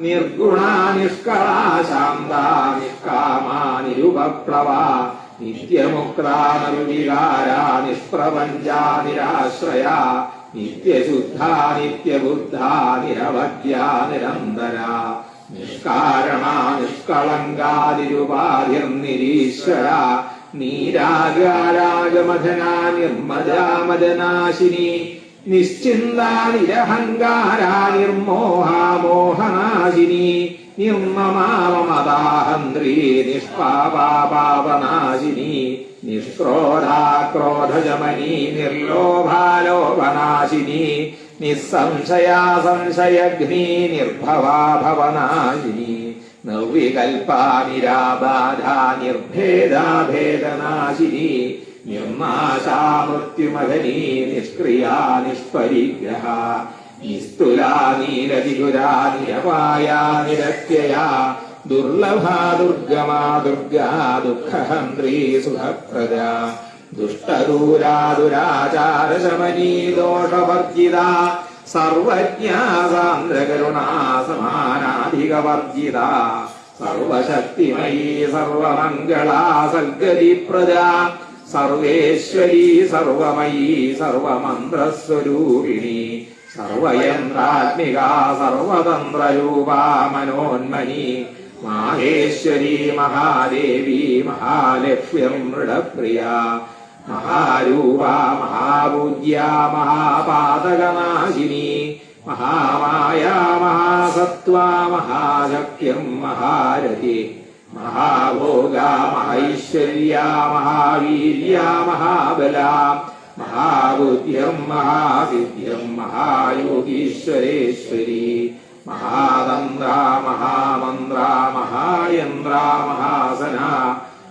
നിർഗുണ നിഷ്കളാ ശാന്ത നിഷ്കാമാ നിരുപപ്ലവ നിത്യമുക്താനരുവികാര നിഷ്പ്രപഞ്ചാ നിരാശ്രയ നിത്യശുദ്ധ നിത്യബുദ്ധ നിരവധ്യ നിരന്തര. നിഷ്കാരണ നിഷ്കളങ്കാതിരുപാധിർനിരീശ്വര നീരാഗാരാഗമധന നിർമ്മജാമജനാശിനി നിരഹങ്കാരാ നിരഹങ്കാര നിർമോഹാമോഹനാശിനി നിർമ്മമാവമദാഹന്ത്രി നിഷ്പാപാപാവനാശിനി നിഷ്ക്രോധാക്രോധജമനി നിർലോഭാലോഭനാശിനി നിസ്സംശയാ സംശയഗ്നി നിർഭവാ ഭവനാശിനി നിർവികൽപാ നിരാബാധ നിർഭേദാഭേദനാശിനി നിർനാശാ മൃത്യുമകനീ നിഷ്ക്രിയാ നിഷ്പരിഗ്രഹ നിസ്തുലാ നീരതിഗുരാ നിരപായാ നിരത്യയാ ദുർലഭാ ദുർഗമാ ദുർഗാ ദുഃഖഹന്ത്രീ സുഖപ്രജാ ദുഷ്ടദൂരാ ദുരാചാരശമനീ ദോഷവർജിത സർവജ്ഞാ സാന്ദ്രകരുണാ സമാനാധികവർജിത സർവശക്തിമയീ സർവമംഗളാ സൽഗതിപ്രദ. സർവേശ്വരീ സർവമയീ സർവമന്ത്രസ്വരൂപിണി. സർവയന്ത്രാത്മിക സർവതന്ത്രരൂപാ മനോന്മനി മാഹേശ്വരി മഹാദേവി മഹാലക്ഷ്മ്യമൃഡപ്രിയ മഹാരൂപ മഹാപൂജ്യ മഹാപാതകനാശിനി മഹാമായ മഹാസത്വ മഹാശക്യം മഹാരഥി മഹാഭോഗ മഹൈശ്വര്യ മഹാവീര്യ മഹാബല മഹാബുദ്ധ്യം മഹാസിദ്ധ്യം മഹായോഗീശ്വരേശ്വരി. മഹാതന്ത്ര മഹാമന്ത്ര മഹായന്ത്ര മഹാസന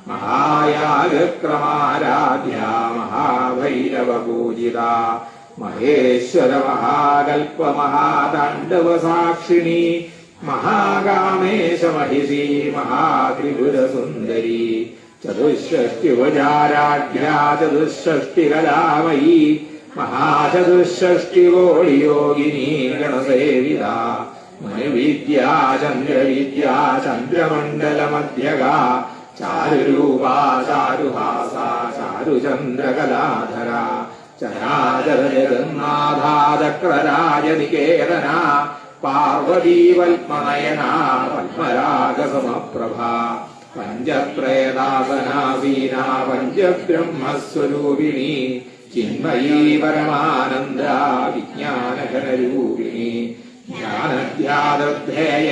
മഹായാഗക്രമാരാധ്യ മഹാഭൈരവപൂജിത. മഹേശ്വര മഹാകൽപ്പ മഹാതാണ്ഡവ സാക്ഷിണി മഹാകാമേശ മഹിഷി മഹാത്രിപുരസുന്ദരി. ചതുഷ്ഷ്ടിവചാരാഢ്യാ ചതുഷ്ഷ്ടികലാമയീ മഹാചതുഷ്ഷ്ടികോടിയോഗിനി ഗണസേവിത മനുവിദ്യാ ചന്ദ്രവിദ്യാ ചന്ദ്രമണ്ഡലമധ്യക ചാരുരൂപാ ചാരുഹാസ ചാരുചന്ദ്രകലാധര ചരാചരജഗന്നാഥാചക്രരാജനികേതന പാർവതീവൽമനയന പത്മരാഗസമപ്രഭ പഞ്ചപ്രേതാസനാസീന പഞ്ചബ്രഹ്മസ്വരൂപിണി ചിന്മയീ പരമാനന്ദ വിജ്ഞാനഘനരൂപിണി ജ്ഞാനധ്യാതധ്യേയ